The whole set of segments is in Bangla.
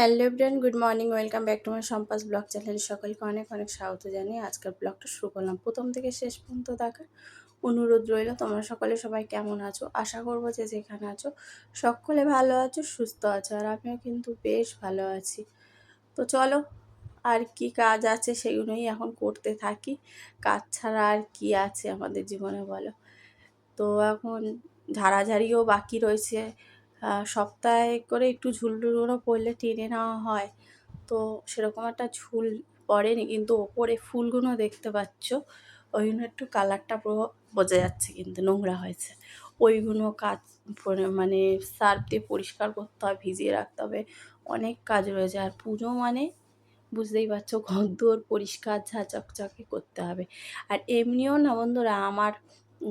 Hello brain good morning, welcome back to my Sampas blog channel. সকলকে অনেক অনেক স্বাগত জানিয়ে আজকের ব্লগটা শুরু করলাম। প্রথম থেকে শেষ পর্যন্ত দেখার অনুরোধ রইল। তোমরা সকলে সবাই কেমন আছো? আশা করব যে যেখানে আছো সকলে ভালো আছো, সুস্থ আছো, আর আমিও কিন্তু বেশ ভালো আছি। তো চলো, আর কি কাজ আছে সেগুলোই এখন করতে থাকি। কাজ ছাড়া আর কি আছে আমাদের জীবনে বলো? তো এখন ঝাড়াঝাড়িও বাকি রয়েছে। সপ্তাহে করে একটু ঝুল পড়লে টেনে নেওয়া হয়। তো সেরকম একটা ঝুল পড়েনি, কিন্তু ওপরে ফুলগুলো দেখতে পাচ্ছ, ওই জন্য একটু কালারটা পুরো বোঝা যাচ্ছে কিন্তু নোংরা হয়েছে। ওইগুলো কাজ মানে সার্ফ দিয়ে পরিষ্কার করতে হয়, ভিজিয়ে রাখতে হবে। অনেক কাজ রয়েছে, আর পুজো মানে বুঝতেই পারছ ঘর পরিষ্কার ঝা চকচকে করতে হবে। আর এমনিও না বন্ধুরা, আমার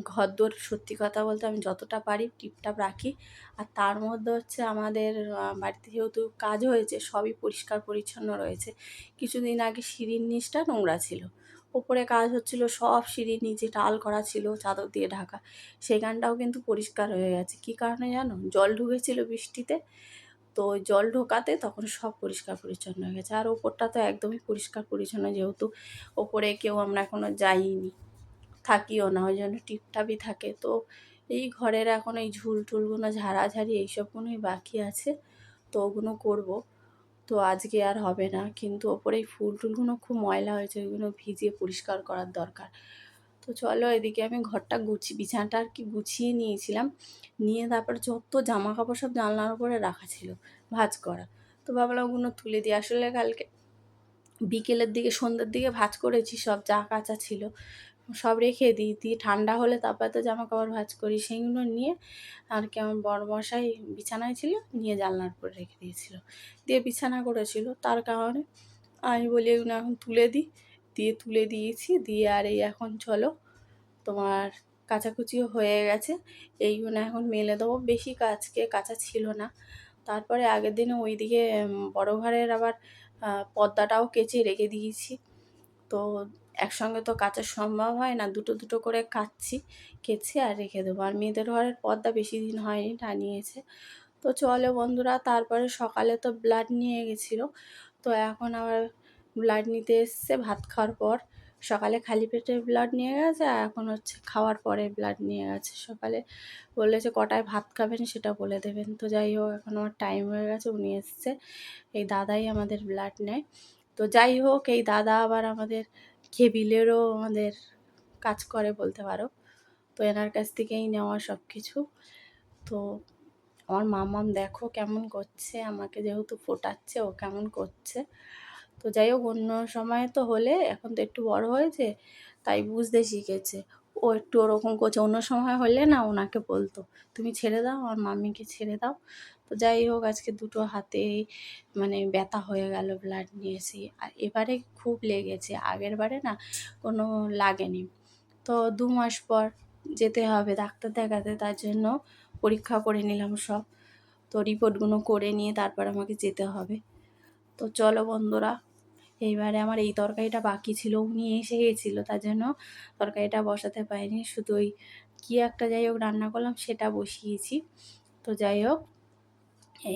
ঘরদোর সত্যি কথা বলতে আমি যতটা পারি টিপটাপ রাখি। আর তার মধ্যে হচ্ছে আমাদের বাড়িতে যেহেতু কাজ হয়েছে, সবই পরিষ্কার পরিচ্ছন্ন রয়েছে। কিছুদিন আগে সিঁড়ির নিচটা নোংরা ছিল। ওপরে কাজ হচ্ছিল, সব সিঁড়ির নিচে টাল করা ছিল, চাদর দিয়ে ঢাকা। সেখানটাও কিন্তু পরিষ্কার হয়ে গেছে। কী কারণে জানো? জল ঢুকেছিল বৃষ্টিতে। তো জল ঢোকাতে তখন সব পরিষ্কার পরিচ্ছন্ন হয়ে গেছে। আর ওপরটা তো একদমই পরিষ্কার পরিচ্ছন্ন, যেহেতু ওপরে কেউ আমরা এখনও যাইনি। থাকিও না, ওই জন্য টিপটাপই থাকে। তো এই ঘরের এখন এই ঝুল টুলগুলো ঝাড়াঝাড়ি এইসবগুলোই বাকি আছে, তো ওগুলো করব। তো আজকে আর হবে না, কিন্তু ওপরে এই ফুল টুলগুলো খুব ময়লা হয়েছে, ওইগুলো ভিজিয়ে পরিষ্কার করার দরকার। তো চলো এদিকে আমি ঘরটা গুছি, বিছানাটা আর কি গুছিয়ে নিয়েছিলাম। নিয়ে তারপর যত জামা কাপড় সব জানলার উপরে রাখা ছিল, ভাজ করা। তো ভাবলাম ওগুলো তুলে দিই। আসলে কালকে বিকেলের দিকে, সন্ধ্যের দিকে ভাজ করেছি, সব যা কাঁচা ছিল। সব রেখে দিই। দিয়ে ঠান্ডা হলে তারপরে তো জামা কাপড় ভাজ করি। সেইগুলো নিয়ে আর কি আমার বড় মশাই বিছানায় ছিল, নিয়ে জানলার উপরে রেখে দিয়েছিল। দিয়ে বিছানা করেছিল। তার কারণে আমি বলি, এগুলো এখন তুলে দিই। দিয়ে তুলে দিয়েছি। দিয়ে আর এই এখন চলো, তোমার কাচাকুচিও হয়ে গেছে। এইগুলো এখন মেলে দেবো। বেশি কাজকে কাঁচা ছিল না। তারপরে আগের দিনে ওইদিকে বড় ঘরের আবার পর্দাটাও কেচে রেখে দিয়েছি। তো একসঙ্গে তো কাচা সম্ভব হয় না। দুটো দুটো করে কাচ্ছি, কেচে আর রেখে দেবো। আর মেয়েদের ঘরের পর্দা বেশি দিন হয়নি, টানিয়েছে। তো চলে বন্ধুরা, তারপরে সকালে তো ব্লাড নিয়ে গেছিল। তো এখন আবার ব্লাড নিতে এসছে ভাত খাওয়ার পর। সকালে খালি পেটে ব্লাড নিয়ে গেছে আর এখন হচ্ছে খাওয়ার পরে ব্লাড নিয়ে গেছে। সকালে বলেছে কটায় ভাত খাবেন সেটা বলে দেবেন। তো যাই হোক, এখন আমার টাইম হয়ে গেছে, উনি এসছে। এই দাদাই আমাদের ব্লাড নেয়। তো যাই হোক, এই দাদা আবার আমাদের কেবিলেরও আমাদের কাজ করে বলতে পারো। তো এনার কাছ থেকেই নেওয়া সব কিছু তো আমার মামাম দেখো কেমন করছে, আমাকে যেহেতু ফোটাচ্ছে, ও কেমন করছে। তো যাই হোক, অন্য সময় তো হলে, এখন তো একটু বড় হয়েছে, তাই বুঝতে শিখেছে। ও একটু ওরকম করছে, অন্য সময় হলে না ওনাকে বলতো, তুমি ছেড়ে দাও, আমার মাম্মিকে ছেড়ে দাও। তো যাই হোক, আজকে দুটো হাতে মানে ব্যথা হয়ে গেল ব্লাড নিয়েছি। আর এবারে খুব লেগেছে, আগের বারে না কোনো লাগেনি। তো দু মাস পর যেতে হবে, ডাক্তার দেখাতে, তার জন্য পরীক্ষা করে নিলাম সব। তো রিপোর্টগুলো করে নিয়ে তারপর আমাকে যেতে হবে। তো চলো বন্ধুরা এইবারে আমার এই তরকারিটা বাকি ছিল, উনি এসে গেছিল, তার জন্য তরকারিটা বসাতে পারিনি। শুধু ওই কী একটা যাই হোক রান্না করলাম, সেটা বসিয়েছি। তো যাই হোক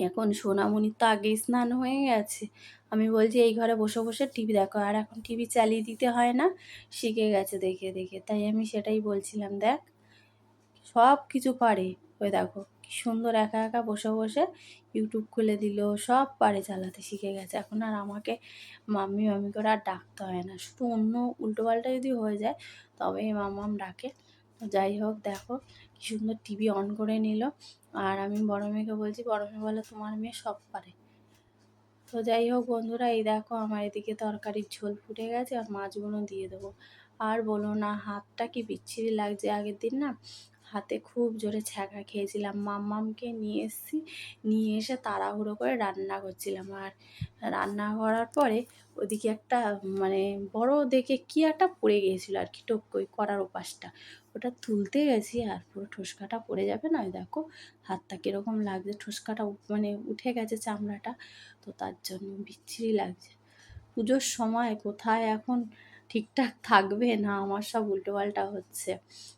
এখন সোনামণির তো আগেই স্নান হয়ে গেছে। আমি বলছি, এই ঘরে বসে বসে টিভি দেখো। আর এখন টিভি চালিয়ে দিতে হয় না, শিখে গেছে দেখে দেখে। তাই আমি সেটাই বলছিলাম, দেখ সব কিছু পারে। ওই দেখো সুন্দর একা একা বসে বসে ইউটিউব খুলে দিল, সব পারে চালাতে শিখে গেছে। এখন আর আমাকে মাম্মি মাম্মি করে আর ডাকতে হয় না। শুধু অন্য উল্টোপাল্টা যদি হয়ে যায় তবে মামাম ডাকে। যাই হোক, দেখো কি সুন্দর টিভি অন করে নিল। আর আমি বড় মেয়েকে বলছি, বড় মেয়ে বলে তোমার মেয়ে সব পারে। তো যাই হোক বন্ধুরা, এই দেখো আমার এদিকে তরকারির ঝোল ফুটে গেছে, আর মাছগুলো দিয়ে দেবো। আর বলো না, হাতটা কি বিচ্ছিরি লাগছে আগের দিন না? হাতে খুব জোরে ছ্যাঁকা খেয়েছিলাম। মাম্মামকে নিয়ে এসেছি। নিয়ে এসে তাড়াহুড়ো করে রান্না করছিলাম। আর রান্না করার পরে ওদিকে একটা মানে বড় দেখে কি একটা পড়ে গিয়েছিল আর কি, টপকই করার উপাসটা। ওটা তুলতে গেছি আর পুরো ঠোসকাটা পড়ে যাবে না দেখো। হাতটা কীরকম লাগছে, ঠোসকাটা মানে উঠে গেছে চামড়াটা। তো তার জন্য বিচ্ছিরি লাগছে। পুজোর সময় কোথায় এখন ঠিকঠাক থাকবে না, আমার সব উল্টোপাল্টা হচ্ছে।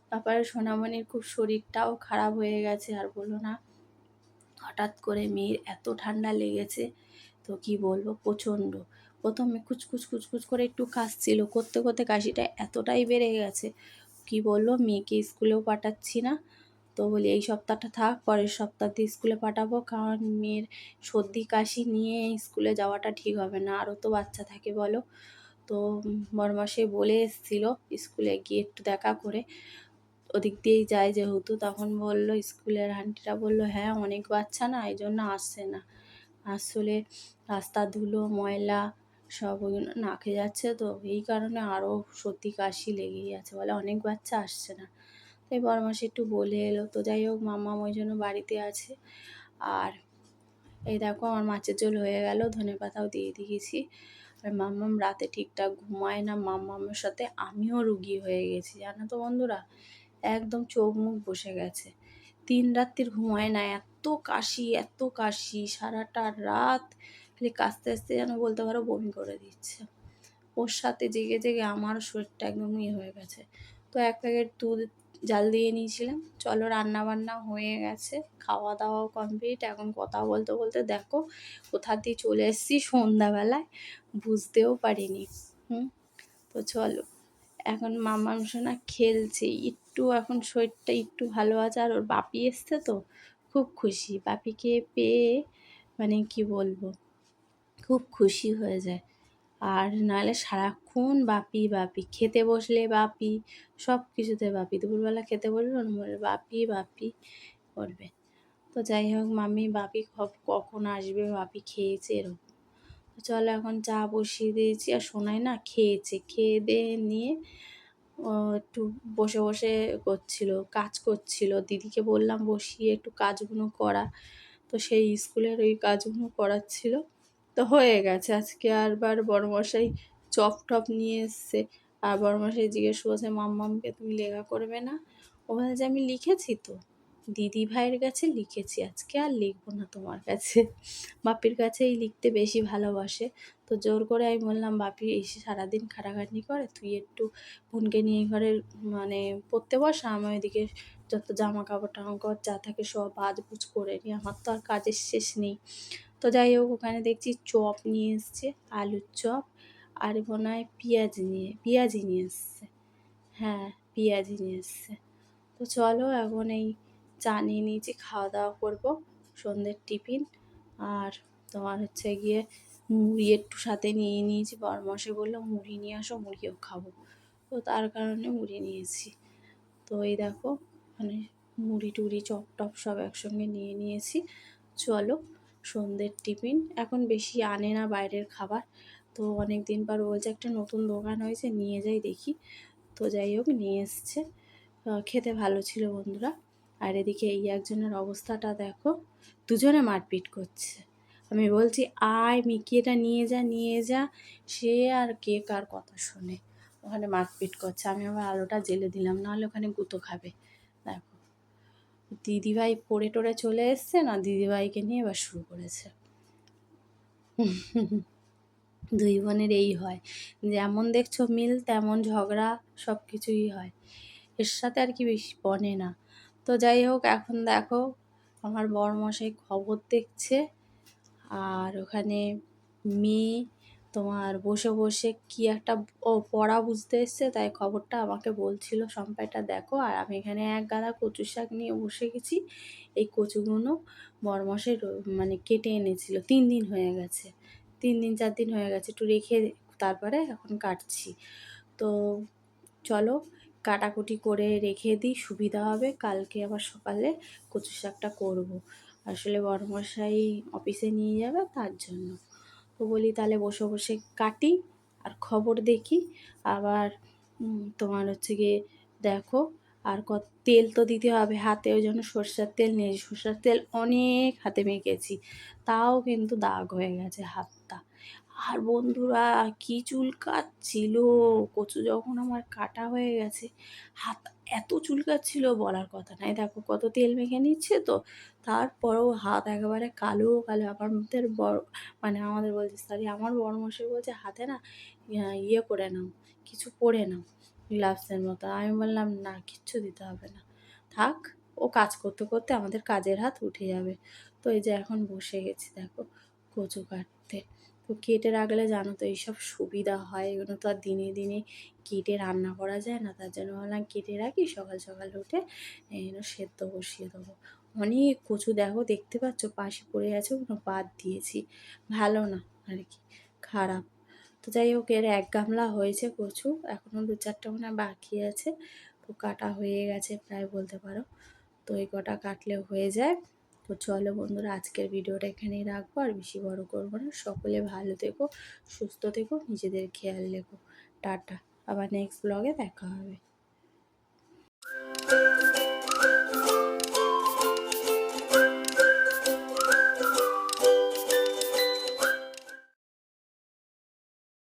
তারপরে সোনামণির খুব শরীরটাও খারাপ হয়ে গেছে, আর বলো না, হঠাৎ করে মেয়ের এত ঠান্ডা লেগেছে, তো কি বলব, প্রচণ্ড। প্রথমে কুচকুচ কুচকুচ করে একটু কাশছিল, করতে করতে কাশিটা এতটাই বেড়ে গেছে, কি বলব, মেয়েকে স্কুলেও পাঠাচ্ছি না, তো বলি এই সপ্তাহটা থাক, পরের সপ্তাহ দিয়ে স্কুলে পাঠাবো, কারণ মেয়ের সর্দি কাশি নিয়ে স্কুলে যাওয়াটা ঠিক হবে না, আরও তো বাচ্চা থাকে বলো। তো বরমাসে বলে এসেছিল স্কুলে গিয়ে একটু দেখা করে। ওদিক দিয়েই যায় যেহেতু। তখন বলল, স্কুলের আন্টিরা বলল হ্যাঁ অনেক বাচ্চা না এই জন্য আসছে না। আসলে রাস্তা ধুলো, ময়লা সব ওইগুলো নাকে যাচ্ছে তো। এই কারণে আরও সর্দি, কাশি লেগেই আছে বলে অনেক বাচ্চা আসছে না। তাই বড় মাসে একটু বলে এলো, তো যাই হোক মাম্মাম ওই জন্য বাড়িতে আছে। আর এই দেখো, আমার মাছের ঝোল হয়ে গেল ধনে পাতাও দিয়ে দিয়েছি। আর মাম্মাম রাতে ঠিকঠাক ঘুমায় না। মাম্মামের সাথে আমিও রুগী হয়ে গেছি, জানো তো বন্ধুরা? একদম চোখ মুখ বসে গেছে। তিন রাত্রির ঘুমায় না, এত কাশি এত কাশি, সারাটা রাত খালি কাশতে আসতে যেন বলতে পারো বমি করে দিচ্ছে। ওর সাথে জেগে জেগে আমারও শরীরটা একদম ইয়ে হয়ে গেছে। তো এক প্যাকেট দুধ জাল দিয়ে নিয়েছিলাম। চলো রান্না বান্না হয়ে গেছে খাওয়া দাওয়াও কমপ্লিট এখন কথা বলতে বলতে দেখো কোথা দিয়ে চলে এসেছি সন্ধ্যাবেলায়, বুঝতেও পারিনি। হুম, তো চলো। এখন মামা সোনা খেলছে, একটু এখন শরীরটা একটু ভালো আছে আর ওর বাপি এসছে তো, খুব খুশি। বাপিকে পেয়ে মানে কি বলব, খুব খুশি হয়ে যায়। আর নাহলে সারাক্ষণ বাপি বাপি। খেতে বসলে বাপি, সব কিছুতে বাপি। দুপুরবেলা খেতে বসলে ওর বলে বাপি বাপি করবে। তো যাই হোক মামি বাপি কখন আসবে? বাপি খেয়েছে এরকম। তো চলো এখন চা বসিয়ে দিয়েছি। আর শোনাই না খেয়েছে। খেয়ে দিয়ে নিয়ে একটু বসে বসে করছিল, কাজ করছিল। দিদিকে বললাম বসিয়ে একটু কাজগুলো করা। তো সেই স্কুলের ওই কাজগুলো করাচ্ছিল। তো হয়ে গেছে। আজকে আরবার বড়মশাই চপ টপ নিয়ে এসছে। আর বড়মশাই জিজ্ঞেস করছে মাম্মামকে তুমি লেখা করবে না? ও বলছে আমি লিখেছি তো। দিদি ভাইয়ের কাছে লিখেছি। আজকে আর লিখব না তোমার কাছে। বাপির কাছেই লিখতে বেশি ভালোবাসে। তো জোর করে আমি বললাম, বাপি, এসে সারাদিন খাটাখাটনি করে। তুই একটু বোনকে নিয়ে ঘরে মানে পড়তে বস। আমি ওইদিকে যত জামা কাপড় টামা যা থাকে সব বুঝ করে নিই আমার তো আর কাজের শেষ নেই। তো যাই হোক, ওখানে দেখছি চপ নিয়ে এসছে, আলুর চপ আর মনে হয় পেঁয়াজ নিয়ে পেঁয়াজি নিয়ে এসছে। হ্যাঁ পেঁয়াজি নিয়ে এসছে। তো চলো এখন এই চা নিয়ে নিয়েছি, খাওয়া দাওয়া করব, সন্ধ্যের টিফিন। আর তোমার হচ্ছে গিয়ে মুড়ি একটু সাথে নিয়ে নিয়েছি বরমশে বলল, মুড়ি নিয়ে আসো, মুড়িও খাব। তো তার কারণে মুড়ি নিয়েছি। তো এই দেখো মানে মুড়ি টুড়ি, চপ টপ সব একসঙ্গে নিয়ে নিয়েছি। চলো সন্ধ্যের টিফিন। এখন বেশি আনে না বাইরের খাবার। তো অনেক দিন পর বলছে একটা নতুন দোকান হয়েছে, নিয়ে যাই দেখি। তো যাই হোক, নিয়ে এসছে। খেতে ভালো ছিল বন্ধুরা। আর এদিকে এই একজনের অবস্থাটা দেখো, দুজনে মারপিট করছে। আমি বলছি, আয় মিকি, এটা নিয়ে যা নিয়ে যা। সে আর কে কার কথা শোনে? ওখানে মারপিট করছে। আমি আবার আলোটা জেলে দিলাম, নাহলে ওখানে গুঁতো খাবে। দিদিভাই পড়ে টড়ে চলে এসছে না, দিদিভাইকে নিয়ে এবার শুরু করেছে। দুই বোনের এই হয়। যেমন দেখছ মিল, তেমন ঝগড়া সব কিছুই হয়। এর সাথে আর কি বেশি বনে না। তো যাই হোক, এখন দেখো আমার বরমশাই খবর দেখছে। আর ওখানে মেয়ে তোমার বসে বসে কি একটা ও পড়া বুঝতে এসছে, তাই খবরটা আমাকে বলছিল সম্পাইটা দেখো। আর আমি এখানে এক গাদা কচু শাক নিয়ে বসে গেছি। এই কচুগুলো বরমশাই মানে কেটে এনেছিল। তিন দিন হয়ে গেছে। তিন দিন, চার দিন হয়ে গেছে। একটু রেখে তারপরে এখন কাটছি। তো চলো, কাটাকুটি করে রেখে দিই, সুবিধা হবে। কালকে আবার সকালে কচু শাকটা করব। আসলে বড়মশাই অফিসে নিয়ে যাবে তার জন্য। তো বলি, তাহলে বসে বসে কাটি আর খবর দেখি। আবার তোমার হচ্ছে গিয়ে দেখো আর কত তেল তো দিতে হবে হাতে ওই জন্য সর্ষের তেল নিয়ে সর্ষের তেল অনেক হাতে মেখেছি, তাও কিন্তু দাগ হয়ে গেছে হাতটা। আর বন্ধুরা, কি চুল কাটছিল কচু যখন আমার কাটা হয়ে গেছে, হাত এত চুল কাটছিল বলার কথা নাই। দেখো কত তেল মেখে নিচ্ছে তো। তারপরেও হাত একেবারে কালো কালো। আমাদের বড় মানে আমাদের বলছে, সরি, আমার বড় মশাই বলছে, হাতে না ইয়ে করে নাও, কিছু পরে নাও গ্লাভসের মতো। আমি বললাম, না, কিচ্ছু দিতে হবে না। থাক, ও কাজ করতে করতে আমাদের কাজের হাত উঠে যাবে। তো এই যে এখন বসে গেছি, দেখো, কচু কাটতে। তো কেটে রাখলে জানো তো এইসব সুবিধা হয়, এগুলো তো আর দিনে দিনে কেটে রান্না করা যায় না, তার জন্য ভাবলাম কেটে রাখি, সকাল সকাল উঠে সেদ্ধ বসিয়ে দেবো। অনেক কচু দেখো, দেখতে পাচ্ছ পাশে পড়ে আছে ওগুলো বাদ দিয়েছি। ভালো না আর কি, খারাপ। তো যাই হোক, এর এক গামলা হয়েছে কচু এখনও দু চারটা মনে বাকি আছে। তো কাটা হয়ে গেছে প্রায় বলতে পারো। তো এই কটা কাটলে হয়ে যায়। তো চলো বন্ধুরা, আজকের ভিডিওটা এখানেই রাখব, আর বেশি বড় করব না। সকলে ভালো থেকো, সুস্থ থেকো, নিজেদের খেয়াল রেখো। টাটা। আবার নেক্সট ব্লগে দেখা হবে।